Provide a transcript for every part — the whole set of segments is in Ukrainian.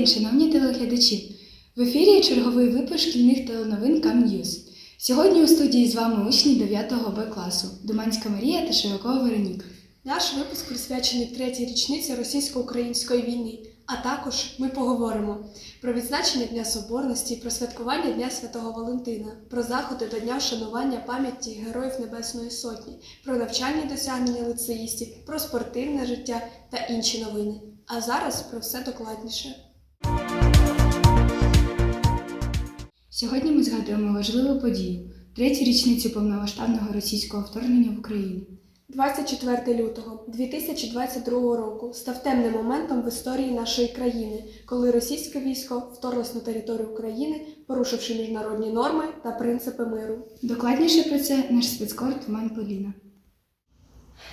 день, шановні телеглядачі! В ефірі черговий випуск шкільних теленовин Кам-Ньюз. Сьогодні у студії з вами учні 9 Б класу Думанська Марія та Широкова Вероніка. Наш випуск присвячений третій річниці російсько-української війни. А також ми поговоримо про відзначення Дня Соборності, про святкування Дня Святого Валентина, про заходи до Дня вшанування пам'яті Героїв Небесної Сотні, про навчальні досягнення лицеїстів, про спортивне життя та інші новини. А зараз про все докладніше. Сьогодні ми згадуємо важливу подію третю річницю повномасштабного російського вторгнення в Україну. 24 лютого 2022 року став темним моментом в історії нашої країни, коли російське військо вторглось на територію України, порушивши міжнародні норми та принципи миру. Докладніше про це наш спецкор Туман Поліна.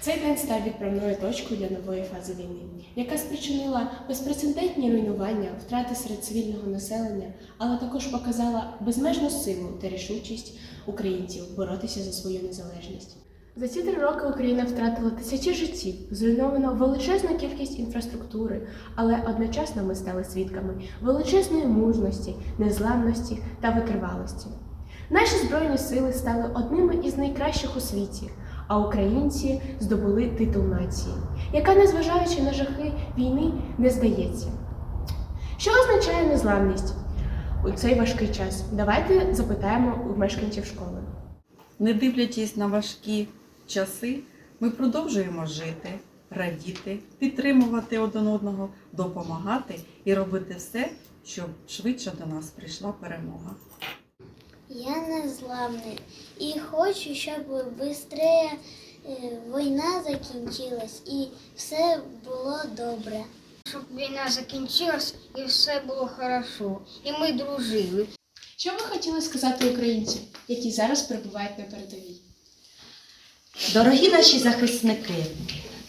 Цей день став відправною точкою для нової фази війни, яка спричинила безпрецедентні руйнування, втрати серед цивільного населення, але також показала безмежну силу та рішучість українців боротися за свою незалежність. За ці три роки Україна втратила тисячі життів, зруйновано величезну кількість інфраструктури, але одночасно ми стали свідками величезної мужності, незламності та витривалості. Наші збройні сили стали одними із найкращих у світі, а українці здобули титул нації, яка, незважаючи на жахи війни, не здається. Що означає незламність у цей важкий час? Давайте запитаємо у мешканців школи. Не дивлячись на важкі часи, ми продовжуємо жити, радіти, підтримувати один одного, допомагати і робити все, щоб швидше до нас прийшла перемога. Я незламний і хочу, щоб швидше війна закінчилась і все було добре. щоб війна закінчилась і все було хорошо, і ми дружили. Що ви хотіли сказати українцям, які зараз перебувають на передовій? Дорогі наші захисники,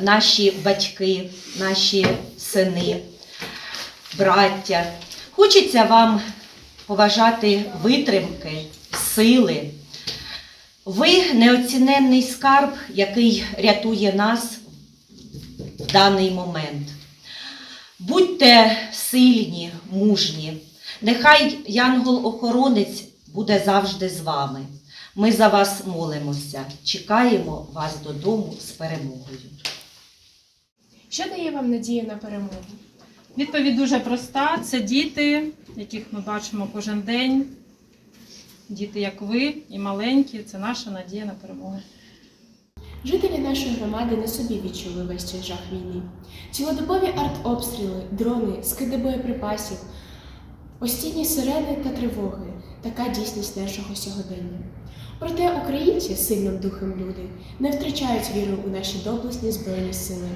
наші батьки, наші сини, браття, хочеться вам поважати витримки, сили. Ви неоціненний скарб, який рятує нас в даний момент. Будьте сильні, мужні. Нехай янгол-охоронець буде завжди з вами. Ми за вас молимося, чекаємо вас додому з перемогою. Що дає вам надію на перемогу? Відповідь дуже проста. Це діти, яких ми бачимо кожен день. Діти, як ви, і маленькі, це наша надія на перемогу. Жителі нашої громади на собі відчули весь цей жах війни. Цілодобові артобстріли, дрони, скиди боєприпасів, постійні сирени та тривоги така дійсність нашого сьогодення. Проте українці, сильним духом люди, не втрачають віру у наші доблесні збройні сили.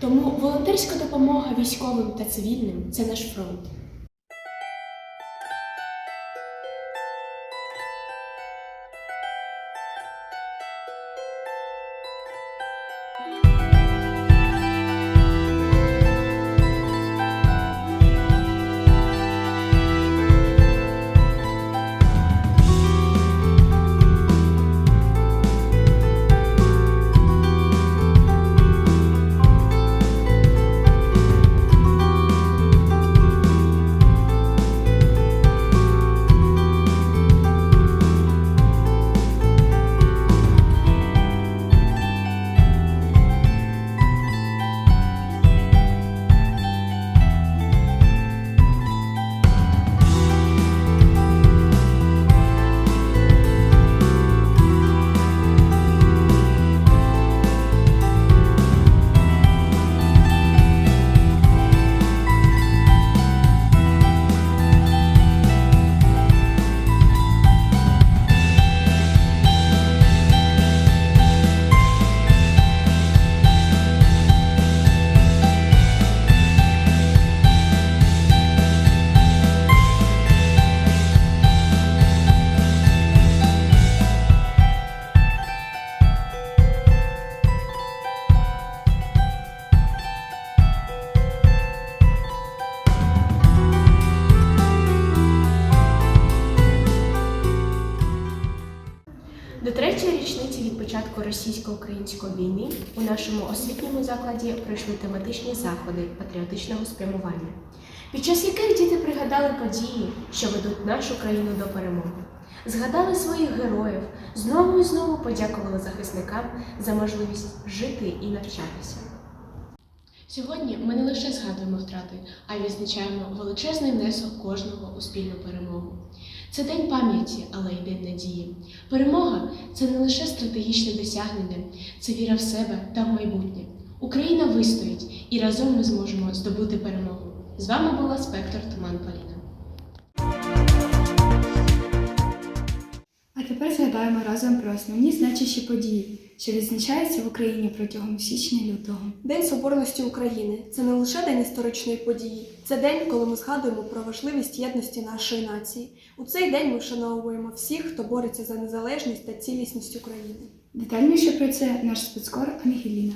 Тому волонтерська допомога військовим та цивільним це наш фронт. Російсько-української у нашому освітньому закладі пройшли тематичні заходи патріотичного спрямування. під час яких діти пригадали події, що ведуть нашу країну до перемоги. Згадали своїх героїв, знову і знову подякували захисникам за можливість жити і навчатися. Сьогодні ми не лише згадуємо втрати, а й відзначаємо величезний внесок кожного у спільну перемогу. Це день пам'яті, але й день надії. Перемога це не лише стратегічне досягнення, це віра в себе та в майбутнє. Україна вистоїть і разом ми зможемо здобути перемогу. З вами була спектр Туман Поліна. А згадаємо разом про основні значущі події, що відзначаються в Україні протягом січня-лютого. День Соборності України це не лише день історичної події, це день, коли ми згадуємо про важливість єдності нашої нації. У цей день ми вшановуємо всіх, хто бореться за незалежність та цілісність України. Детальніше про це наш спецкор Ангеліна.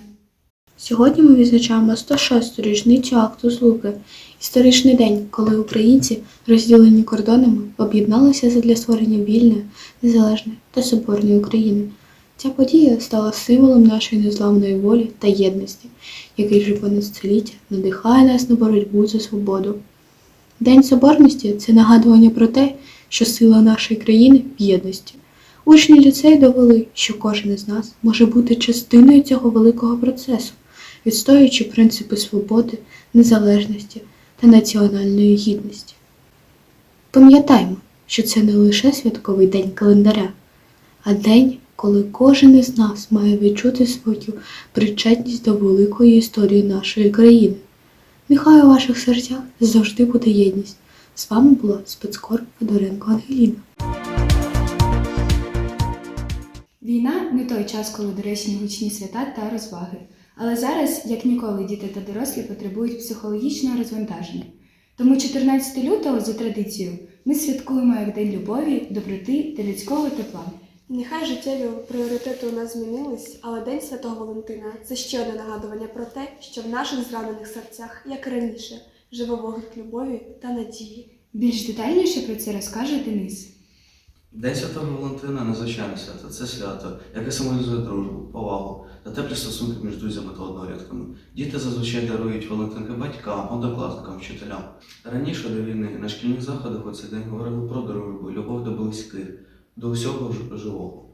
Сьогодні ми відзначаємо 106-ту річницю акту Злуки, історичний день, коли українці, розділені кордонами, об'єдналися задля створення вільної, незалежної та соборної України. Ця подія стала символом нашої незламної волі та єдності, який вже понад століття надихає нас на боротьбу за свободу. День Соборності це нагадування про те, що сила нашої країни в єдності. Учні ліцею довели, що кожен із нас може бути частиною цього великого процесу, відстоюючи принципи свободи, незалежності та національної гідності. Пам'ятаймо, що це не лише святковий день календаря, а день, коли кожен із нас має відчути свою причетність до великої історії нашої країни. Нехай у ваших серцях завжди буде єдність. З вами була спецкор Федоренко Ангеліна. Війна не той час, коли доречні гучні свята та розваги. Але зараз, як ніколи, діти та дорослі потребують психологічного розвантаження. Тому 14 лютого, за традицією, ми святкуємо як День любові, доброти та людського тепла. Нехай життєві пріоритети у нас змінились, але День Святого Валентина це ще одне нагадування про те, що в наших зранених серцях, як і раніше, живе вогник любові та надії. Більш детальніше про це розкаже Денис. День Святого Валентина незвичайне свято. Це свято, яке символізує дружбу, повагу та теплі стосунки між друзями та однорядками. Діти зазвичай дарують Валентинки батькам, однокласникам, вчителям. Раніше до війни на шкільних заходах у цей день говорили про дружбу, любов до близьких, до усього ж- живого.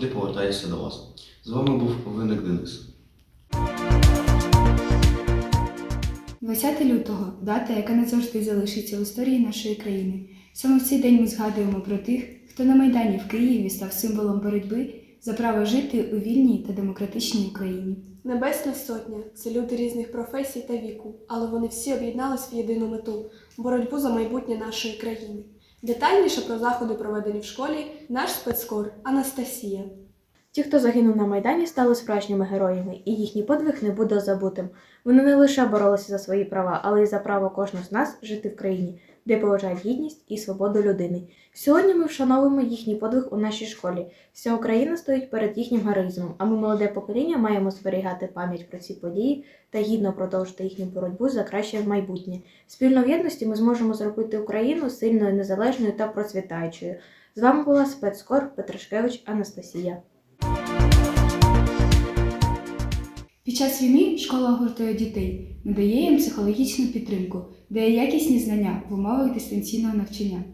Завжди повертається до вас. З вами був Виник Денис. 20 лютого дата, яка назавжди залишиться в історії нашої країни. Саме в цей день ми згадуємо про тих, хто на Майдані в Києві став символом боротьби за право жити у вільній та демократичній Україні. Небесна сотня це люди різних професій та віку, але вони всі об'єднались в єдину мету боротьбу за майбутнє нашої країни. Детальніше про заходи, проведені в школі, наш спецкор Анастасія. Ті, хто загинув на Майдані, стали справжніми героями, і їхній подвиг не буде забутим. Вони не лише боролися за свої права, але й за право кожного з нас жити в країні, де поважають гідність і свободу людини. Сьогодні ми вшановуємо їхній подвиг у нашій школі. Вся Україна стоїть перед їхнім героїзмом, а ми, молоде покоління, маємо зберігати пам'ять про ці події та гідно продовжити їхню боротьбу за краще майбутнє. Спільно в єдності ми зможемо зробити Україну сильною, незалежною та процвітаючою. З вами була спецкор Петрашкевич Анастасія. Під час війни школа гуртує дітей, надає їм психологічну підтримку, дає якісні знання в умовах дистанційного навчання.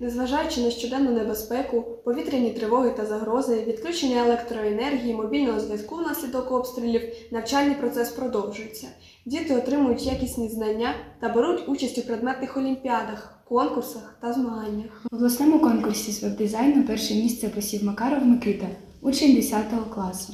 Незважаючи на щоденну небезпеку, повітряні тривоги та загрози, відключення електроенергії, мобільного зв'язку внаслідок обстрілів, навчальний процес продовжується. Діти отримують якісні знання та беруть участь у предметних олімпіадах, конкурсах та змаганнях. В обласному конкурсі з веб-дизайну перше місце посів Макаров Микита, учень 10 класу.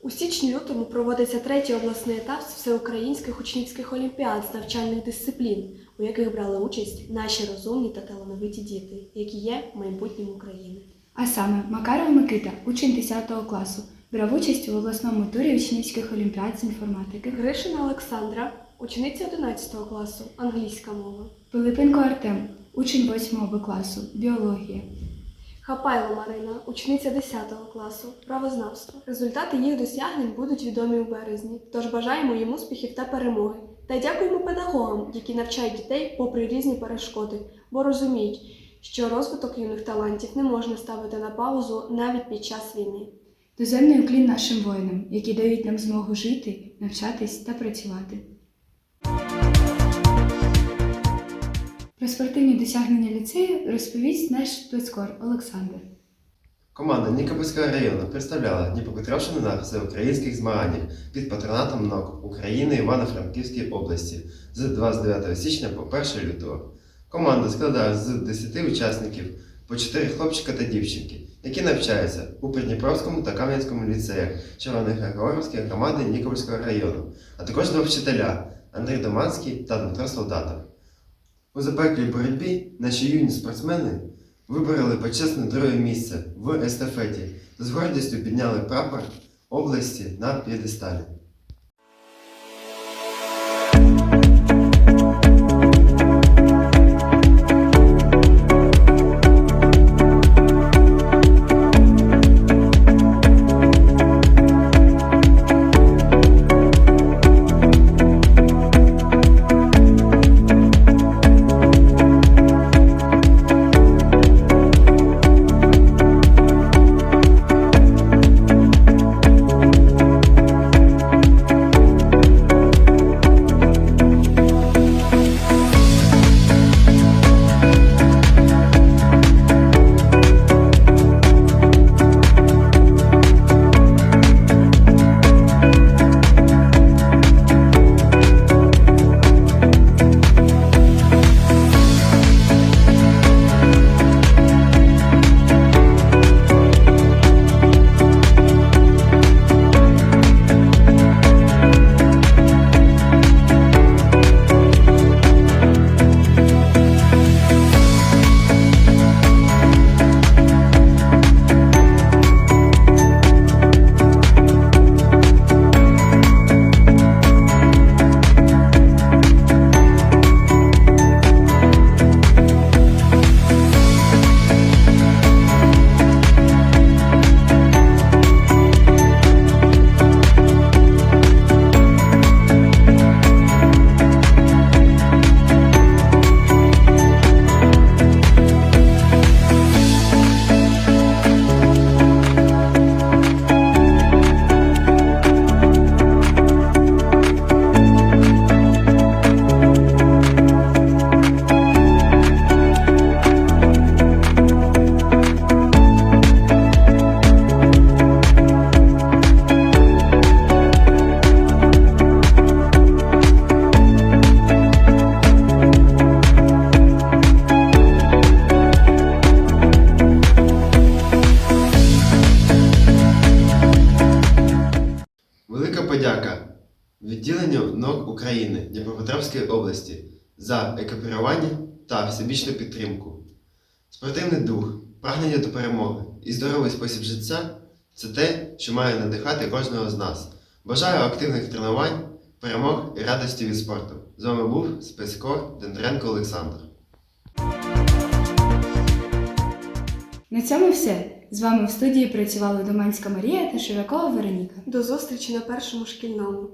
У січні-лютому проводиться третій обласний етап з всеукраїнських учнівських олімпіад з навчальних дисциплін, у яких брали участь наші розумні та талановиті діти, які є майбутнім України. А саме Макаров Микита, учень 10 класу, брав участь у обласному турі учнівських олімпіад з інформатики. Гришина Олександра, учениця 11 класу, англійська мова. Пилипенко Артем, учень 8 класу, біологія. Хапайло Марина, учениця 10 класу, правознавство. Результати їх досягнень будуть відомі у березні. Тож бажаємо їм успіхів та перемоги. Та дякуємо педагогам, які навчають дітей попри різні перешкоди, бо розуміють, що розвиток юних талантів не можна ставити на паузу навіть під час війни. Доземний уклін нашим воїнам, які дають нам змогу жити, навчатись та працювати. Про спортивні досягнення ліцею розповість наш спецкор Олександр. Команда Нікопольського району представляла Дніпропетровщину на всеукраїнських змаганнях під патронатом НОК України Івано-Франківській області з 29 січня по 1 лютого. Команда складає з 10 учасників по 4 хлопчика та дівчинки, які навчаються у Придніпровському та Кам'янському ліцеях Червоногригорівської громади Нікопольського району, а також два вчителя Андрій Доманський та Дмитро Солдатов. У запеклій боротьбі наші юні спортсмени вибороли почесне друге місце в естафеті та з гордістю підняли прапор області на п'єдесталі. України Дніпропетровської області за екіпірування та всебічну підтримку. Спортивний дух, прагнення до перемоги і здоровий спосіб життя це те, що має надихати кожного з нас. Бажаю активних тренувань, перемог і радості від спорту. З вами був спецкор Дендренко Олександр. На цьому все. З вами в студії працювали Доманська Марія та Широкова Вероніка. До зустрічі на першому шкільному.